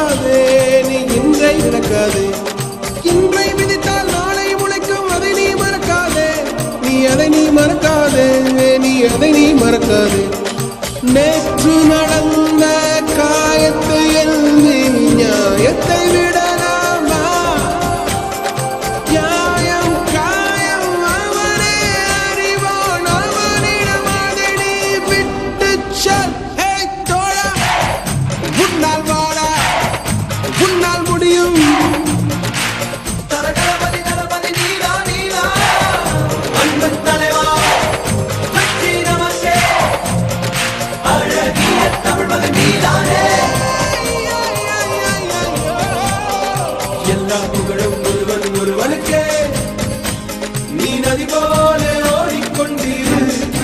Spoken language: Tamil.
விடாதே நீ இன்றை விளக்காதே இன்றை விதித்தால் நாளை முளைக்கும் அதை நீ மறக்காதே. நீ அதை நீ மறக்காதே நீ அதை நீ மறக்காதே. நேற்று நடந்த காயத்தை எழுதி நியாயத்தை விடலாமா நியாயம் காயம் அவனே அறிவான் அவனிடம் எல்லா புகழும் ஒருவன் ஒருவனுக்கே. நீ நதி போல